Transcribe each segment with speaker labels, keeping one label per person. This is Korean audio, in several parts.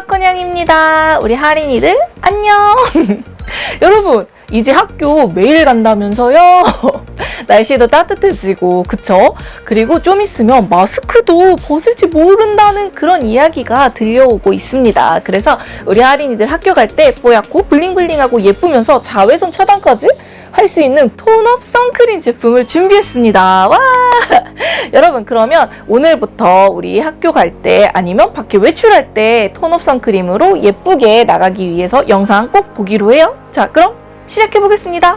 Speaker 1: 콘양입니다. 우리 할인이들 안녕. 여러분, 이제 학교 매일 간다면서요? 날씨도 따뜻해지고, 그쵸? 그리고 좀 있으면 마스크도 벗을지 모른다는 그런 이야기가 들려오고 있습니다. 그래서 우리 할인이들 학교 갈 때 뽀얗고 블링블링하고 예쁘면서 자외선 차단까지 할 수 있는 톤업 선크림 제품을 준비했습니다. 와! 여러분, 그러면 오늘부터 우리 학교 갈 때 아니면 밖에 외출할 때 톤업 선크림으로 예쁘게 나가기 위해서 영상 꼭 보기로 해요. 자, 그럼 시작해 보겠습니다.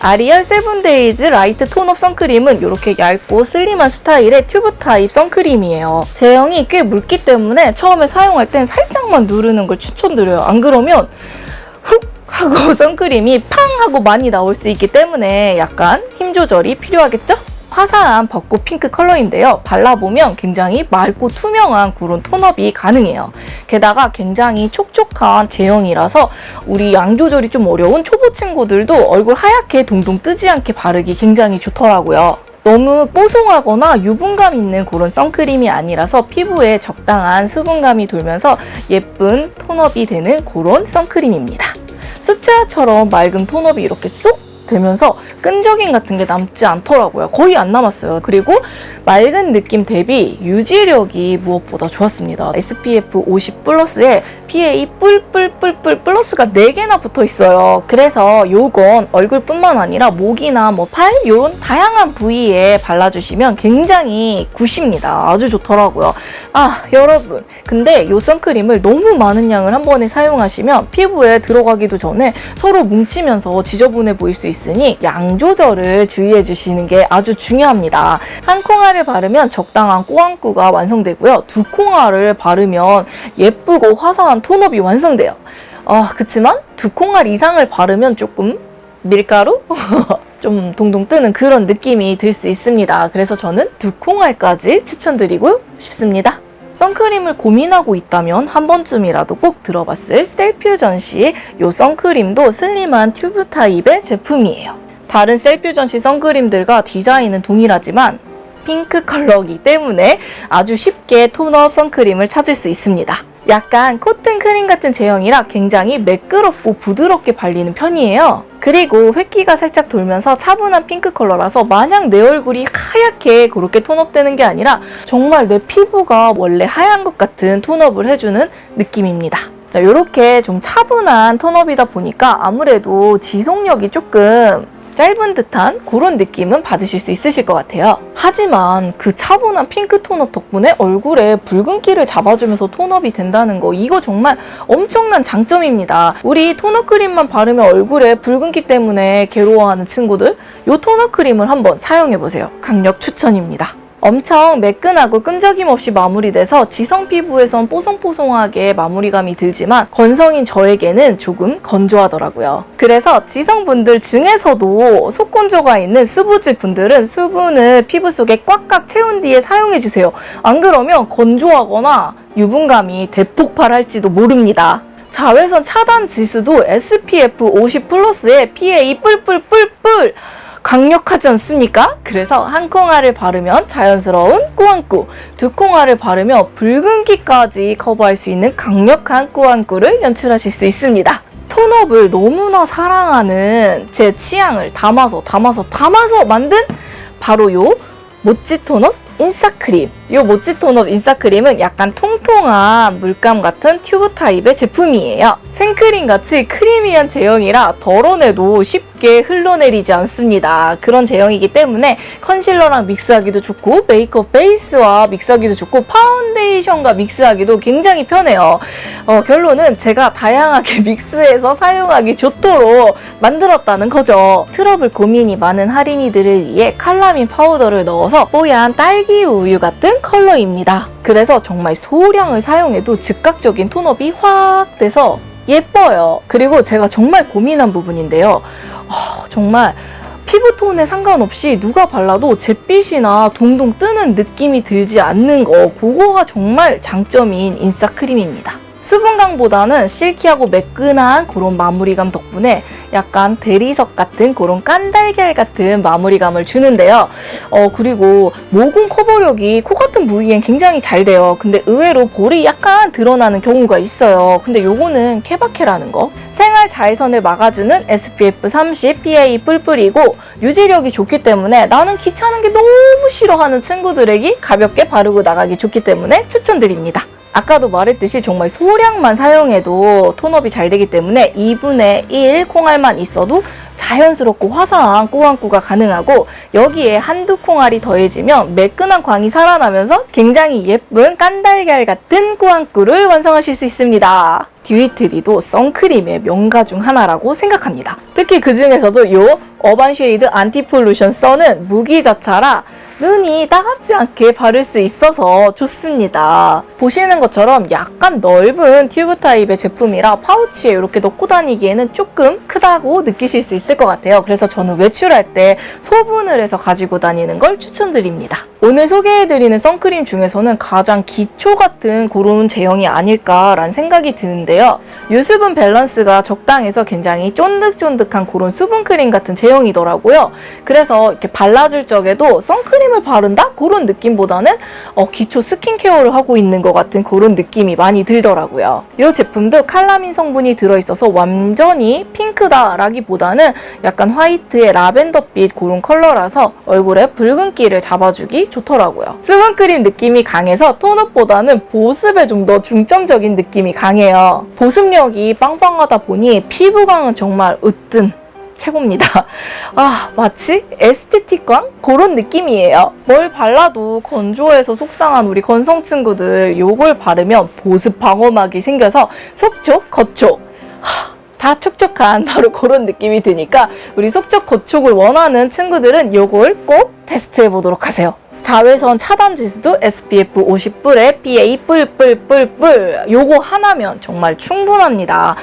Speaker 1: 아리얼 세븐데이즈 라이트 톤업 선크림은 이렇게 얇고 슬림한 스타일의 튜브 타입 선크림이에요. 제형이 꽤 묽기 때문에 처음에 사용할 땐 살짝만 누르는 걸 추천드려요. 안 그러면 훅 하고 선크림이 팡 하고 많이 나올 수 있기 때문에 약간 힘 조절이 필요하겠죠? 화사한 벚꽃 핑크 컬러인데요. 발라보면 굉장히 맑고 투명한 그런 톤업이 가능해요. 게다가 굉장히 촉촉한 제형이라서 우리 양 조절이 좀 어려운 초보 친구들도 얼굴 하얗게 동동 뜨지 않게 바르기 굉장히 좋더라고요. 너무 뽀송하거나 유분감 있는 그런 선크림이 아니라서 피부에 적당한 수분감이 돌면서 예쁜 톤업이 되는 그런 선크림입니다. 수채화처럼 맑은 톤업이 이렇게 쏙 되면서 끈적임 같은 게 남지 않더라고요. 거의 안 남았어요. 그리고 맑은 느낌 대비 유지력이 무엇보다 좋았습니다. SPF 50 플러스에 PA 뿔뿔뿔뿔 플러스가 4개나 붙어 있어요. 그래서 요건 얼굴뿐만 아니라 목이나 뭐 팔 요런 다양한 부위에 발라주시면 굉장히 굿입니다. 아주 좋더라고요. 아 여러분 근데 요 선크림을 너무 많은 양을 한 번에 사용하시면 피부에 들어가기도 전에 서로 뭉치면서 지저분해 보일 수 있으니 양 조절을 주의해 주시는 게 아주 중요합니다. 한 콩알을 바르면 적당한 꼬안꾸가 완성되고요. 두 콩알을 바르면 예쁘고 화사한 톤업이 완성돼요. 어, 그치만 두 콩알 이상을 바르면 조금 밀가루? 좀 동동 뜨는 그런 느낌이 들 수 있습니다. 그래서 저는 두 콩알까지 추천드리고 싶습니다. 선크림을 고민하고 있다면 한 번쯤이라도 꼭 들어봤을 셀퓨전 씨의 이 선크림도 슬림한 튜브 타입의 제품이에요. 다른 셀퓨전 씨 선크림들과 디자인은 동일하지만 핑크 컬러이기 때문에 아주 쉽게 톤업 선크림을 찾을 수 있습니다. 약간 코튼 크림 같은 제형이라 굉장히 매끄럽고 부드럽게 발리는 편이에요. 그리고 획기가 살짝 돌면서 차분한 핑크 컬러라서 마냥 내 얼굴이 하얗게 그렇게 톤업되는 게 아니라 정말 내 피부가 원래 하얀 것 같은 톤업을 해주는 느낌입니다. 이렇게 좀 차분한 톤업이다 보니까 아무래도 지속력이 조금 짧은 듯한 그런 느낌은 받으실 수 있으실 것 같아요. 하지만 그 차분한 핑크 톤업 덕분에 얼굴에 붉은기를 잡아주면서 톤업이 된다는 거 이거 정말 엄청난 장점입니다. 우리 톤업 크림만 바르면 얼굴에 붉은기 때문에 괴로워하는 친구들 이 톤업 크림을 한번 사용해보세요. 강력 추천입니다. 엄청 매끈하고 끈적임 없이 마무리돼서 지성 피부에선 뽀송뽀송하게 마무리감이 들지만 건성인 저에게는 조금 건조하더라고요. 그래서 지성분들 중에서도 속건조가 있는 수부지 분들은 수분을 피부 속에 꽉꽉 채운 뒤에 사용해주세요. 안 그러면 건조하거나 유분감이 대폭발할지도 모릅니다. 자외선 차단 지수도 SPF 50 플러스에 PA 뿔뿔뿔뿔 강력하지 않습니까? 그래서 한 콩알을 바르면 자연스러운 꾸안꾸, 두 콩알을 바르면 붉은기까지 커버할 수 있는 강력한 꾸안꾸를 연출하실 수 있습니다. 톤업을 너무나 사랑하는 제 취향을 담아서 담아서 담아서 만든 바로 요 모찌 톤업 인싸크림. 이 모찌 톤업 인싸크림은 약간 통통한 물감 같은 튜브 타입의 제품이에요. 생크림 같이 크리미한 제형이라 덜어내도 쉽게 흘러내리지 않습니다. 그런 제형이기 때문에 컨실러랑 믹스하기도 좋고 메이크업 베이스와 믹스하기도 좋고 파운데이션과 믹스하기도 굉장히 편해요. 어, 결론은 제가 다양하게 믹스해서 사용하기 좋도록 만들었다는 거죠. 트러블 고민이 많은 할인이들을 위해 칼라민 파우더를 넣어서 뽀얀 딸기 우유 같은 컬러입니다. 그래서 정말 소량을 사용해도 즉각적인 톤업이 확 돼서 예뻐요. 그리고 제가 정말 고민한 부분인데요. 어, 정말 피부톤에 상관없이 누가 발라도 잿빛이나 동동 뜨는 느낌이 들지 않는 거 그거가 정말 장점인 인싸크림입니다. 수분감보다는 실키하고 매끈한 그런 마무리감 덕분에 약간 대리석 같은 그런 깐달걀 같은 마무리감을 주는데요. 어, 그리고 모공 커버력이 코 같은 부위엔 굉장히 잘 돼요. 근데 의외로 볼이 약간 드러나는 경우가 있어요. 근데 요거는 케바케라는 거. 생활 자외선을 막아주는 SPF 30 PA 뿔뿔이고 유지력이 좋기 때문에 나는 귀찮은 게 너무 싫어하는 친구들에게 가볍게 바르고 나가기 좋기 때문에 추천드립니다. 아까도 말했듯이 정말 소량만 사용해도 톤업이 잘 되기 때문에 2분의 1 콩알만 있어도 자연스럽고 화사한 꾸안꾸가 가능하고 여기에 한두 콩알이 더해지면 매끈한 광이 살아나면서 굉장히 예쁜 깐달걀 같은 꾸안꾸를 완성하실 수 있습니다. 듀이트리도 선크림의 명가 중 하나라고 생각합니다. 특히 그 중에서도 이 어반 쉐이드 안티폴루션 선은 무기 자차라 눈이 따갑지 않게 바를 수 있어서 좋습니다. 보시는 것처럼 약간 넓은 튜브 타입의 제품이라 파우치에 이렇게 넣고 다니기에는 조금 크다고 느끼실 수 있을 것 같아요. 그래서 저는 외출할 때 소분을 해서 가지고 다니는 걸 추천드립니다. 오늘 소개해드리는 선크림 중에서는 가장 기초 같은 그런 제형이 아닐까라는 생각이 드는데요. 유수분 밸런스가 적당해서 굉장히 쫀득쫀득한 그런 수분크림 같은 제형이더라고요. 그래서 이렇게 발라줄 적에도 선 크림을 바른다? 그런 느낌보다는 어, 기초 스킨케어를 하고 있는 것 같은 그런 느낌이 많이 들더라고요. 이 제품도 칼라민 성분이 들어있어서 완전히 핑크다라기보다는 약간 화이트의 라벤더빛 그런 컬러라서 얼굴에 붉은기를 잡아주기 좋더라고요. 수분크림 느낌이 강해서 톤업보다는 보습에 좀 더 중점적인 느낌이 강해요. 보습력이 빵빵하다 보니 피부광은 정말 으뜸. 최고입니다. 아, 마치 에스테틱광? 그런 느낌이에요. 뭘 발라도 건조해서 속상한 우리 건성 친구들 요걸 바르면 보습 방어막이 생겨서 겉촉. 하, 다 촉촉한 바로 그런 느낌이 드니까 우리 속촉, 겉촉을 원하는 친구들은 요걸 꼭 테스트해 보도록 하세요. 자외선 차단 지수도 SPF 50뿔에 PA 뿔뿔뿔뿔 요거 하나면 정말 충분합니다.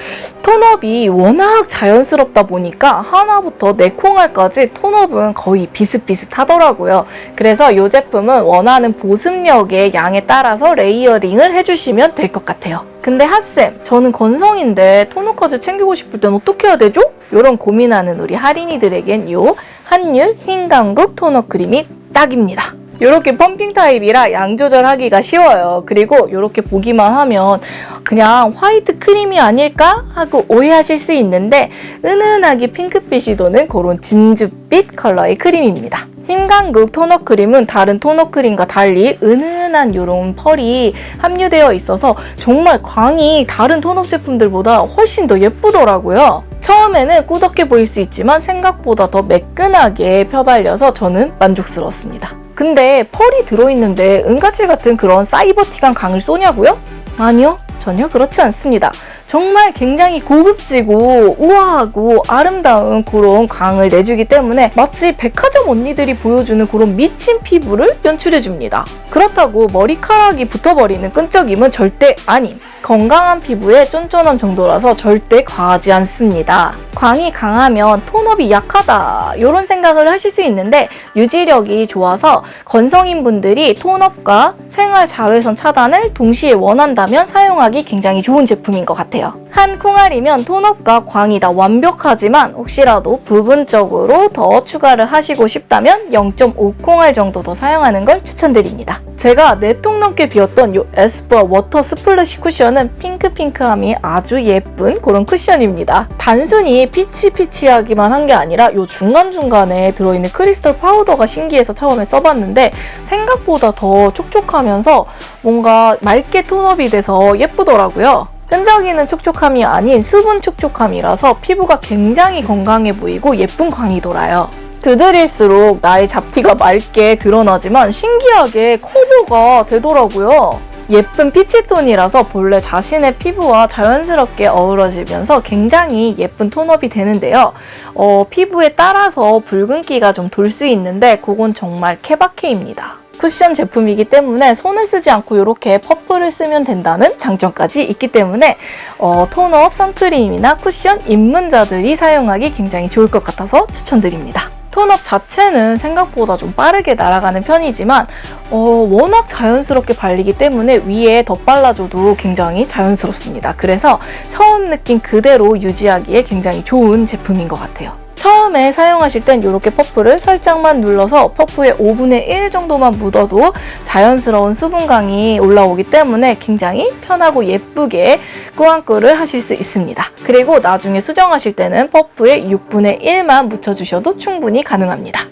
Speaker 1: 톤업이 워낙 자연스럽다 보니까 하나부터 네 콩알까지 톤업은 거의 비슷비슷하더라고요. 그래서 이 제품은 원하는 보습력의 양에 따라서 레이어링을 해주시면 될 것 같아요. 근데 핫쌤, 저는 건성인데 톤업까지 챙기고 싶을 땐 어떻게 해야 되죠? 이런 고민하는 우리 할인이들에겐 요 한율 흰강국 토너 크림이 딱입니다. 이렇게 펌핑 타입이라 양 조절하기가 쉬워요. 그리고 이렇게 보기만 하면 그냥 화이트 크림이 아닐까 하고 오해하실 수 있는데 은은하게 핑크빛이 도는 그런 진주빛 컬러의 크림입니다. 흰강국 토너 크림은 다른 토너 크림과 달리 은은한 이런 펄이 함유되어 있어서 정말 광이 다른 톤업 제품들보다 훨씬 더 예쁘더라고요. 처음에는 꾸덕해 보일 수 있지만 생각보다 더 매끈하게 펴발려서 저는 만족스러웠습니다. 근데 펄이 들어있는데 은가질 같은 그런 사이버틱한 강을 쏘냐고요? 아니요, 전혀 그렇지 않습니다. 정말 굉장히 고급지고 우아하고 아름다운 그런 광을 내주기 때문에 마치 백화점 언니들이 보여주는 그런 미친 피부를 연출해줍니다. 그렇다고 머리카락이 붙어버리는 끈적임은 절대 아님. 건강한 피부에 쫀쫀한 정도라서 절대 과하지 않습니다. 광이 강하면 톤업이 약하다 이런 생각을 하실 수 있는데 유지력이 좋아서 건성인 분들이 톤업과 생활 자외선 차단을 동시에 원한다면 사용하기 굉장히 좋은 제품인 것 같아요. 한 콩알이면 톤업과 광이 다 완벽하지만 혹시라도 부분적으로 더 추가를 하시고 싶다면 0.5 콩알 정도 더 사용하는 걸 추천드립니다. 제가 4통 넘게 비웠던 이 에스쁘아 워터 스플래시 쿠션은 핑크핑크함이 아주 예쁜 그런 쿠션입니다. 단순히 피치피치하기만 한 게 아니라 이 중간중간에 들어있는 크리스털 파우더가 신기해서 처음에 써봤는데 생각보다 더 촉촉하면서 뭔가 맑게 톤업이 돼서 예쁘더라고요. 끈적이는 촉촉함이 아닌 수분 촉촉함이라서 피부가 굉장히 건강해 보이고 예쁜 광이 돌아요. 두드릴수록 나의 잡티가 맑게 드러나지만 신기하게 커버가 되더라고요. 예쁜 피치톤이라서 본래 자신의 피부와 자연스럽게 어우러지면서 굉장히 예쁜 톤업이 되는데요. 어, 피부에 따라서 붉은기가 좀 돌 수 있는데 그건 정말 케바케입니다. 쿠션 제품이기 때문에 손을 쓰지 않고 이렇게 퍼프를 쓰면 된다는 장점까지 있기 때문에 어, 톤업, 선크림이나 쿠션 입문자들이 사용하기 굉장히 좋을 것 같아서 추천드립니다. 톤업 자체는 생각보다 좀 빠르게 날아가는 편이지만 어, 워낙 자연스럽게 발리기 때문에 위에 더 발라줘도 굉장히 자연스럽습니다. 그래서 처음 느낌 그대로 유지하기에 굉장히 좋은 제품인 것 같아요. 처음에 사용하실 땐 이렇게 퍼프를 살짝만 눌러서 퍼프의 5분의 1 정도만 묻어도 자연스러운 수분감이 올라오기 때문에 굉장히 편하고 예쁘게 꾸안꾸를 하실 수 있습니다. 그리고 나중에 수정하실 때는 퍼프의 6분의 1만 묻혀주셔도 충분히 가능합니다.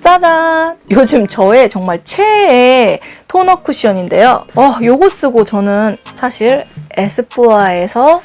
Speaker 1: 짜잔! 요즘 저의 정말 최애 토너 쿠션인데요. 어, 요거 쓰고 저는 사실 에스쁘아에서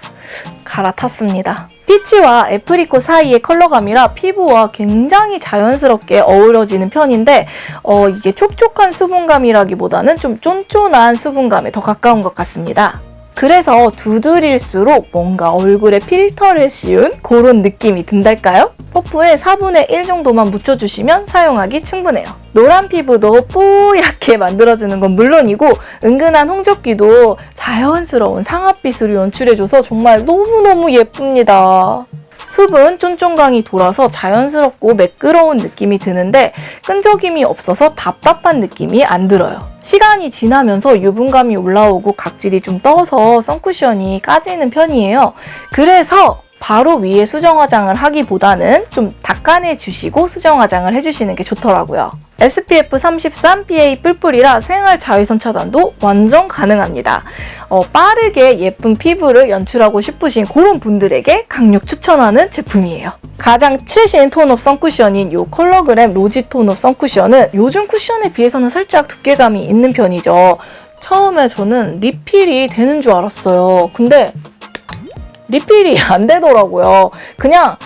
Speaker 1: 갈아탔습니다. 피치와 애프리코 사이의 컬러감이라 피부와 굉장히 자연스럽게 어우러지는 편인데 어, 이게 촉촉한 수분감이라기보다는 좀 쫀쫀한 수분감에 더 가까운 것 같습니다. 그래서 두드릴수록 뭔가 얼굴에 필터를 씌운 그런 느낌이 든달까요? 퍼프에 4분의 1 정도만 묻혀주시면 사용하기 충분해요. 노란 피부도 뽀얗게 만들어주는 건 물론이고 은근한 홍조기도 자연스러운 상아빛으로 연출해줘서 정말 너무너무 예쁩니다. 수분 쫀쫀강이 돌아서 자연스럽고 매끄러운 느낌이 드는데 끈적임이 없어서 답답한 느낌이 안 들어요. 시간이 지나면서 유분감이 올라오고 각질이 좀 떠서 선쿠션이 까지는 편이에요. 그래서 바로 위에 수정 화장을 하기보다는 좀 닦아내 주시고 수정 화장을 해주시는 게 좋더라고요. SPF 33 PA 뿔뿔이라 생활 자외선 차단도 완전 가능합니다. 어, 빠르게 예쁜 피부를 연출하고 싶으신 그런 분들에게 강력 추천하는 제품이에요. 가장 최신 톤업 선쿠션인 이 컬러그램 로지 톤업 선쿠션은 요즘 쿠션에 비해서는 살짝 두께감이 있는 편이죠. 처음에 저는 리필이 되는 줄 알았어요. 근데 리필이 안 되더라고요. 그냥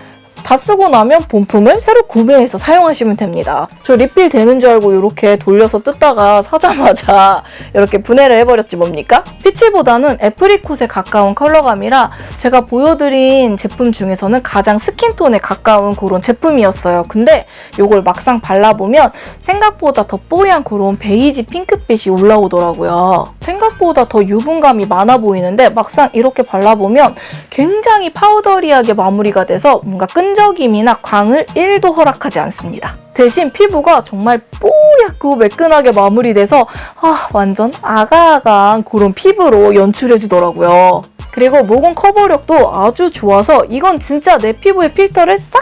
Speaker 1: 다 쓰고 나면 본품을 새로 구매해서 사용하시면 됩니다. 저 리필 되는 줄 알고 이렇게 돌려서 뜯다가 사자마자 이렇게 분해를 해버렸지 뭡니까? 피치보다는 애프리콧에 가까운 컬러감이라 제가 보여드린 제품 중에서는 가장 스킨톤에 가까운 그런 제품이었어요. 근데 이걸 막상 발라보면 생각보다 더 뽀얀 그런 베이지 핑크빛이 올라오더라고요. 생각보다 더 유분감이 많아 보이는데 막상 이렇게 발라보면 굉장히 파우더리하게 마무리가 돼서 뭔가 끈적임이나 광을 1도 허락하지 않습니다. 대신 피부가 정말 뽀얗고 매끈하게 마무리돼서 아, 완전 아가아가한 그런 피부로 연출해주더라고요. 그리고 모공 커버력도 아주 좋아서 이건 진짜 내 피부의 필터를 싹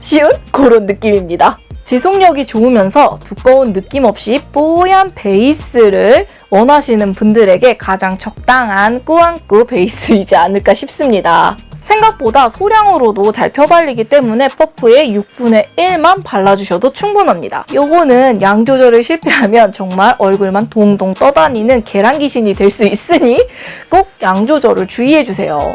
Speaker 1: 씌운 그런 느낌입니다. 지속력이 좋으면서 두꺼운 느낌 없이 뽀얀 베이스를 원하시는 분들에게 가장 적당한 꾸안꾸 베이스이지 않을까 싶습니다. 생각보다 소량으로도 잘 펴발리기 때문에 퍼프의 6분의 1만 발라주셔도 충분합니다. 요거는 양 조절을 실패하면 정말 얼굴만 동동 떠다니는 계란 귀신이 될 수 있으니 꼭 양 조절을 주의해주세요.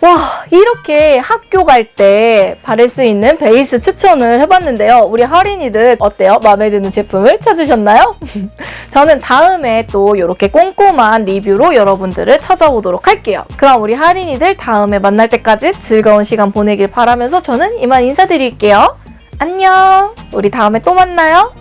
Speaker 1: 와 이렇게 학교 갈 때 바를 수 있는 베이스 추천을 해봤는데요. 우리 할인이들 어때요? 마음에 드는 제품을 찾으셨나요? 저는 다음에 또 이렇게 꼼꼼한 리뷰로 여러분들을 찾아오도록 할게요. 그럼 우리 할인이들 다음에 만날 때까지 즐거운 시간 보내길 바라면서 저는 이만 인사드릴게요. 안녕! 우리 다음에 또 만나요.